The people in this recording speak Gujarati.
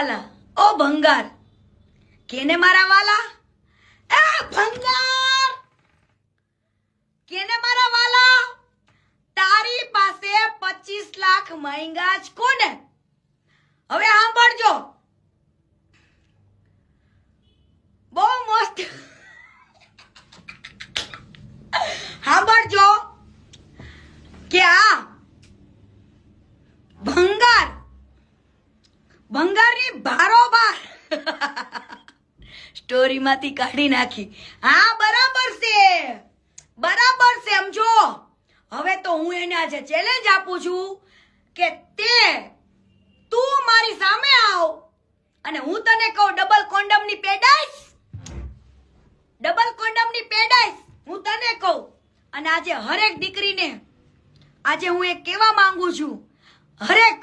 વાલા. ઓ ભંગાર. કેને મારા વાલા? એ ભંગાર! કેને મારા વાલા? તારી પાસે પચીસ લાખ મહેંગા જ કોને? હવે સાંભળજો. બહુ મસ્ત સાંભળજો કે આ ભંગાર ભંગારની ભારોભાર સ્ટોરીમાંથી કાઢી નાખી. હા, બરાબર છે. બરાબર છે સમજો હવે તો હું એને આજે ચેલેન્જ આપું છું કે તે તું મારી સામે આવ અને હું તને કહું ડબલ કોન્ડમની પેડાઈશ ડબલ કોન્ડમની પેડાઈશ હું તને કહું. અને આજે હરેક દીકરીને આજે હું એ કહેવા માંગુ છું, હરેક